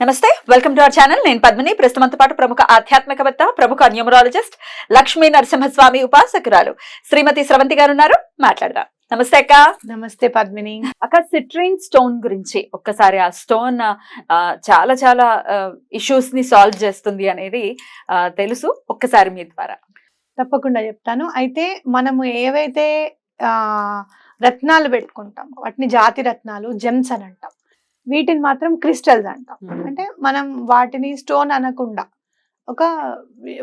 నమస్తే welcome to our channel. నేను పద్మిని. ప్రస్తుతంతో పాటు ప్రముఖ ఆధ్యాత్మికవేత్త ప్రముఖ న్యూమరాలజిస్ట్ లక్ష్మీ నరసింహస్వామి ఉపాసకురాలు శ్రీమతి స్రవంతి గారు ఉన్నారు మాట్లాడదాం. నమస్తే అక్క. నమస్తే పద్మిని. అక్క సిట్రిన్ స్టోన్ గురించి ఒక్కసారి ఆ స్టోన్ చాలా చాలా ఇష్యూస్ని సాల్వ్ చేస్తుంది అనేది తెలుసు. ఒక్కసారి మీ ద్వారా. తప్పకుండా చెప్తాను. అయితే మనము ఏవైతే రత్నాలు పెట్టుకుంటాం వాటిని జాతి రత్నాలు జెమ్స్ అని అంటాం. వీటిని మాత్రం క్రిస్టల్స్ అంటాం. అంటే మనం వాటిని స్టోన్ అనకుండా ఒక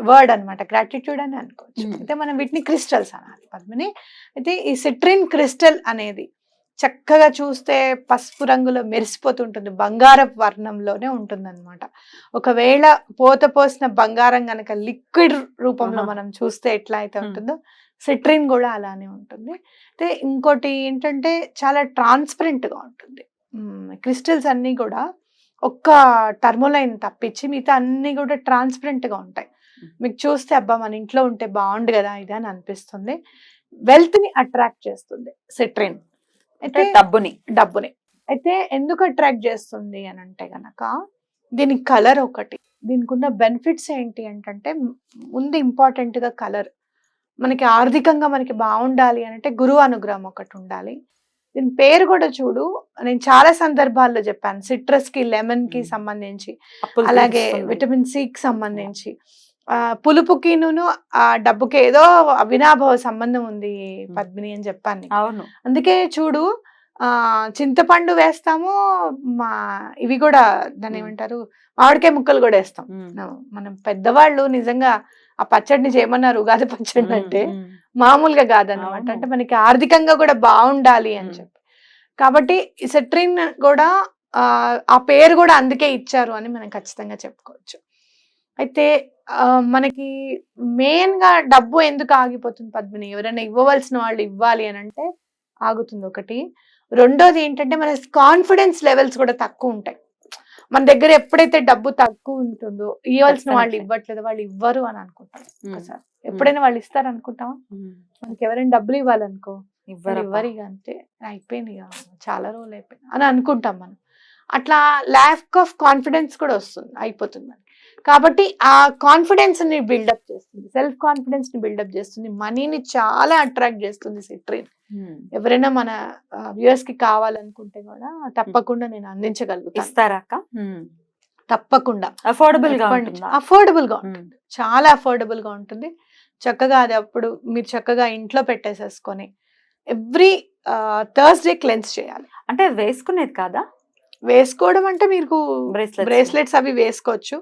వర్డ్ అన్నమాట గ్రాటిట్యూడ్ అని అనుకోవచ్చు. అయితే మనం వీటిని క్రిస్టల్స్ అనాలి పద్మిని అయితే ఈ సిట్రిన్ క్రిస్టల్ అనేది చక్కగా చూస్తే పసుపు రంగులో మెరిసిపోతుంటుంది బంగారపు వర్ణంలోనే ఉంటుందన్నమాట ఒకవేళ పోత పోసిన బంగారం గనక లిక్విడ్ రూపంలో. మనం చూస్తే ఎట్లా అయితే. ఉంటుందో సిట్రిన్ కూడా అలానే ఉంటుంది అయితే ఇంకోటి ఏంటంటే చాలా ట్రాన్స్పరెంట్గా ఉంటుంది క్రిస్టల్స్ అన్నీ కూడా ఒక్క టర్మోలైన్ తప్పించి మిగతా అన్నీ కూడా ట్రాన్స్పరెంట్గా ఉంటాయి. మీకు చూస్తే అబ్బా మన ఇంట్లో ఉంటే బాగుండు కదా ఇది అని అనిపిస్తుంది. వెల్త్ని అట్రాక్ట్ చేస్తుంది సిట్రిన్. అయితే డబ్బుని. డబ్బుని. అయితే ఎందుకు అట్రాక్ట్ చేస్తుంది అని అంటే గనక దీని కలర్ ఒకటి. దీనికి ఉన్న బెనిఫిట్స్ ఏంటి అంటే ముందు important గా కలర్. మనకి ఆర్థికంగా మనకి బాగుండాలి అని అంటే గురువు అనుగ్రహం ఒకటి ఉండాలి. దీని పేరు కూడా చూడు నేను చాలా సందర్భాల్లో చెప్పాను సిట్రస్కి లెమన్కి. సంబంధించి అలాగే. విటమిన్ సి కి సంబంధించి పులుపుకిను ఆ డబ్బుకి ఏదో అవినాభావ సంబంధం ఉంది పద్మిని అని చెప్పాను. అవును అందుకే చూడు ఆ చింతపండు వేస్తాము మా ఇవి కూడా దాన్ని. ఏమంటారు మామిడికాయ ముక్కలు కూడా వేస్తాం మనం పెద్దవాళ్ళు నిజంగా ఆ పచ్చడిని చేయమన్నారు ఉగాది పచ్చడి అంటే. మామూలుగా కాదన్నమాట. అంటే మనకి ఆర్థికంగా కూడా బాగుండాలి అని. చెప్పి కాబట్టి సెట్రిన్ కూడా ఆ పేరు కూడా అందుకే ఇచ్చారు అని మనం ఖచ్చితంగా చెప్పుకోవచ్చు అయితే మనకి మెయిన్గా డబ్బు ఎందుకు ఆగిపోతుంది పద్మిని ఎవరైనా ఇవ్వవలసిన వాళ్ళు ఇవ్వాలి అని అంటే ఆగుతుంది ఒకటి రెండోది ఏంటంటే మన కాన్ఫిడెన్స్ లెవెల్స్ కూడా తక్కువ ఉంటాయి మన దగ్గర ఎప్పుడైతే డబ్బు తక్కువ ఉంటుందో ఇవ్వాల్సిన వాళ్ళు. ఇవ్వట్లేదు వాళ్ళు ఇవ్వరు అని అనుకుంటాం ఉమ్. ఒకసారి ఎప్పుడైనా వాళ్ళు ఇస్తారు అనుకుంటామా ఉమ్. మనకి ఎవరైనా డబ్బులు ఇవ్వాలనుకో ఇవ్వరు ఇక అంతే అయిపోయింది ఇక చాలా రోజులు అయిపోయింది అని అనుకుంటాం మనం. అట్లా ల్యాక్ ఆఫ్ కాన్ఫిడెన్స్ కూడా వస్తుంది అయిపోతుంది మనకి. కాబట్టి ఆ కాన్ఫిడెన్స్ని బిల్డప్ చేస్తుంది సెల్ఫ్ కాన్ఫిడెన్స్ని బిల్డప్ చేస్తుంది మనీని చాలా అట్రాక్ట్ చేస్తుంది సిట్రిన్. ఎవరైనా మన వ్యూయర్స్కి కావాలనుకుంటే కూడా తప్పకుండా నేను అందించగలుగుతాను. ఇస్తారా. తప్పకుండా. అఫోర్డబుల్గా ఉంటుందా? అఫోర్డబుల్గా ఉమ్. చాలా అఫోర్డబుల్గా ఉంటుంది. చక్కగా అది అప్పుడు మీరు చక్కగా ఇంట్లో పెట్టేసేసుకొని ఎవ్రీ థర్స్డే క్లెన్స్ చేయాలి. అంటే వేసుకునేది కాదా? వేసుకోవడం అంటే మీకు బ్రేస్లెట్ బ్రేస్లెట్స్ అవి వేసుకోవచ్చు.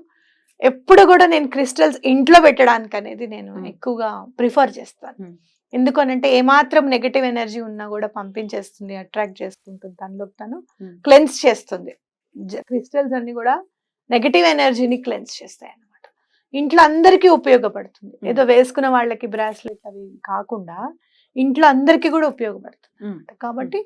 ఎప్పుడు కూడా నేను క్రిస్టల్స్ ఇంట్లో పెట్టడానికి అనేది నేను Hmm. ఎక్కువగా ప్రిఫర్ చేస్తాను. Hmm. ఎందుకనంటే ఏమాత్రం నెగటివ్ ఎనర్జీ ఉన్నా కూడా పంపించేస్తుంది అట్రాక్ట్ చేసుకుంటుంది తనలోకి తను Hmm. క్లెన్స్ చేస్తుంది. క్రిస్టల్స్ అన్ని కూడా నెగటివ్ ఎనర్జీని క్లెన్స్ చేస్తాయి అన్నమాట. ఇంట్లో అందరికీ ఉపయోగపడుతుంది. ఏదో వేసుకున్న వాళ్ళకి బ్రాస్లెట్ అవి కాకుండా ఇంట్లో అందరికీ కూడా ఉపయోగపడుతుంది. కాబట్టి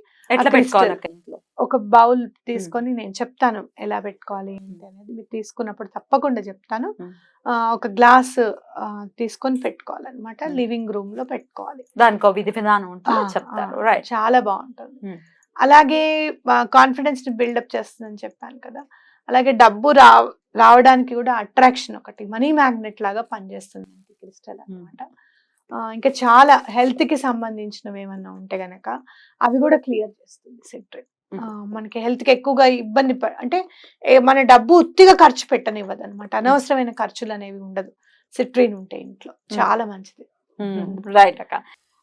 ఒక బౌల్ తీసుకొని నేను చెప్తాను ఎలా పెట్టుకోవాలి ఏంటి అనేది. మీరు తీసుకున్నప్పుడు తప్పకుండా చెప్తాను. ఒక గ్లాస్ తీసుకొని పెట్టుకోవాలన్నమాట. లివింగ్ రూమ్లో పెట్టుకోవాలి. దానికి విధి విధానం చెప్తారు. చాలా బాగుంటుంది. అలాగే కాన్ఫిడెన్స్ని బిల్డప్ చేస్తుందని చెప్పాను కదా. అలాగే డబ్బు రా రావడానికి కూడా అట్రాక్షన్ ఒకటి మనీ మ్యాగ్నెట్ లాగా పనిచేస్తుంది క్రిస్టల్ అన్నమాట. ఆ, ఇంకా చాలా హెల్త్కి సంబంధించినవి ఏమన్నా ఉంటే గనక అవి కూడా క్లియర్ చేస్తుంది సిట్రిన్ Hmm. మనకి హెల్త్కి ఎక్కువగా ఇబ్బంది అంటే మన డబ్బు ఉత్తిగా ఖర్చు పెట్టనివ్వదు అనమాట అనవసరమైన ఖర్చులు అనేవి ఉండదు. సిట్రిన్ ఉంటే ఇంట్లో. చాలా మంచిది. రైట్ అక్క.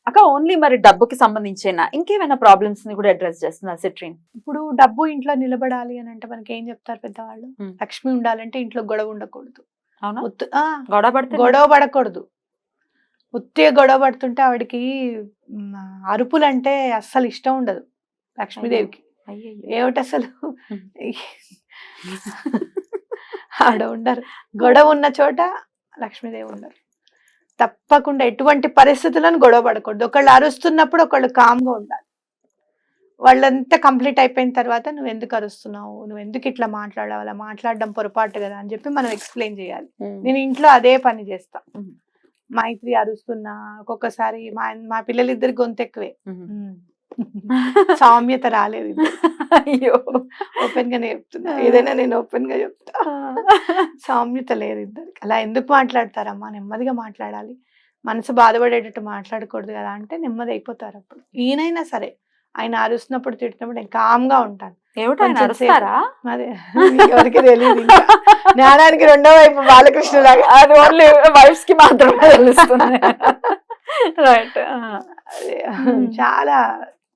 అక్క ఓన్లీ మరి డబ్బుకి సంబంధించిన? ఇంకేమైనా ప్రాబ్లమ్స్ని కూడా అడ్రస్ చేస్తుంది సిట్రిన్? ఇప్పుడు డబ్బు ఇంట్లో నిలబడాలి అని అంటే మనకి ఏం చెప్తారు పెద్దవాళ్ళు. లక్ష్మి ఉండాలంటే ఇంట్లో గొడవ ఉండకూడదు. అవునా? ఉత్తు- గొడవ పడితే గొడవ పడకూడదు. ఉత్తిగా గొడవ పడుతుంటే ఆవిడకి అరుపులు అంటే అస్సలు ఇష్టం ఉండదు లక్ష్మీదేవికి. ఏమిటి అసలు. ఆడ ఉండరు. గొడవ ఉన్న చోట లక్ష్మీదేవి ఉండరు. తప్పకుండా ఎటువంటి పరిస్థితులను గొడవ పడకూడదు ఒకళ్ళు అరుస్తున్నప్పుడు ఒకళ్ళు కామ్గా ఉండాలి వాళ్ళంతా కంప్లీట్ అయిపోయిన తర్వాత నువ్వు ఎందుకు అరుస్తున్నావు నువ్వు ఎందుకు ఇట్లా మాట్లాడావు అలా మాట్లాడడం పొరపాటు కదా అని చెప్పి మనం ఎక్స్ప్లెయిన్ చేయాలి. నేను ఇంట్లో అదే పని చేస్తా. మైత్రి అరుస్తున్నా ఒక్కొక్కసారి మా మా పిల్లలిద్దరి గొంతు ఎక్కువే ఉమ్. మ్మ్. సామ్యత రాలేదు అయ్యో. ఓపెన్ గానే చెప్తున్నా ఏదైనా నేను ఓపెన్గా చెప్తా సామ్యత లేదు ఇద్దరికి. అలా ఎందుకు మాట్లాడతారమ్మా? నెమ్మదిగా మాట్లాడాలి. మనసు బాధపడేటట్టు మాట్లాడకూడదు కదా అంటే నెమ్మది అయిపోతారు అప్పుడు. ఈయనైనా సరే ఆయన అరుస్తున్నప్పుడు తిట్టినప్పుడు నేను కామ్గా ఉంటాను. ఎవరికి తెలియదు జ్ఞానానికి రెండో వైపు బాలకృష్ణ లాగా. అది ఓన్లీ వైఫ్స్కి మాత్రమే తెలుస్తుంది. రైట్. చాలా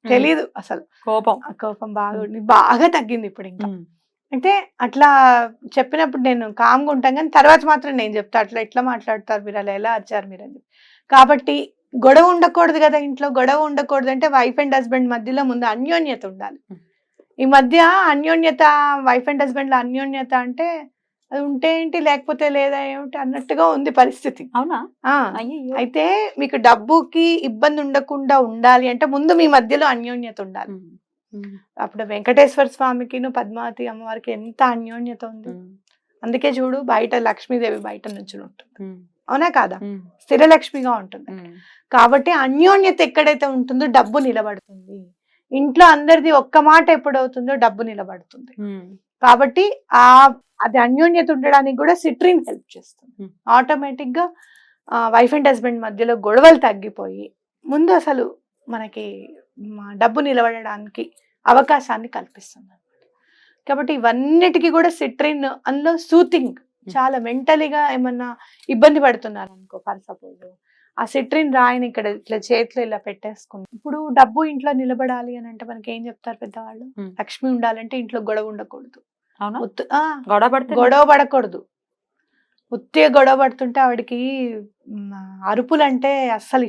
తెలీదు అసలు. కోపం. కోపం బాగా ఉంది. బాగా తగ్గింది ఇప్పుడు ఇంకా. అంటే అట్లా చెప్పినప్పుడు నేను కామ్గా ఉంటాను కానీ తర్వాత మాత్రం నేను చెప్తా. అట్లా ఎట్లా మాట్లాడతారు మీరు? అలా ఎలా వచ్చారు మీరు? అని. కాబట్టి గొడవ ఉండకూడదు కదా ఇంట్లో? గొడవ ఉండకూడదు అంటే వైఫ్ అండ్ హస్బెండ్ మధ్యలో ముందు అన్యోన్యత ఉండాలి. ఈ మధ్య అన్యోన్యత వైఫ్ అండ్ హస్బెండ్లో అన్యోన్యత అంటే అది ఉంటే ఏంటి? లేకపోతే లేదా ఏమిటి? అన్నట్టుగా ఉంది పరిస్థితి. అవునా? అయితే మీకు డబ్బుకి ఇబ్బంది ఉండకుండా ఉండాలి అంటే ముందు మీ మధ్యలో అన్యోన్యత ఉండాలి. అప్పుడు వెంకటేశ్వర స్వామికి పద్మావతి అమ్మవారికి ఎంత అన్యోన్యత ఉంది? అందుకే చూడు బయట లక్ష్మీదేవి బయట నుంచి ఉంటుంది. అవునా కాదా? స్థిరలక్ష్మిగా ఉంటుంది. కాబట్టి అన్యోన్యత ఎక్కడైతే ఉంటుందో డబ్బు నిలబడుతుంది. ఇంట్లో అందరిది ఒక్క మాట ఎప్పుడవుతుందో డబ్బు నిలబడుతుంది. కాబట్టి ఆ అది అన్యోన్యత ఉండడానికి కూడా సిట్రిన్ హెల్ప్ చేస్తుంది. Hmm. ఆటోమేటిక్గా వైఫ్ అండ్ హస్బెండ్ మధ్యలో గొడవలు తగ్గిపోయి ముందు అసలు మనకి డబ్బు నిలబడడానికి అవకాశాన్ని కల్పిస్తుంది కాబట్టి ఇవన్నిటికీ కూడా సిట్రిన్ అందులో సూతింగ్ చాలా మెంటలీగా ఏమన్నా ఇబ్బంది పడుతున్నారు అనుకో ఫర్ సపోజ్ ఆ సిట్రిన్ రాయిని ఇక్కడ ఇట్లా చేతిలో ఇలా పెట్టేసుకుని ఇప్పుడు డబ్బు ఇంట్లో నిలబడాలి అని అంటే మనకి ఏం చెప్తారు పెద్దవాళ్ళు? Hmm. లక్ష్మి ఉండాలంటే ఇంట్లో గొడవ ఉండకూడదు. గొడవ పడితే గొడవ పడకూడదు. ఉత్తే గొడవ పడుతుంటే ఆవిడకి అరుపులు అంటే అస్సలు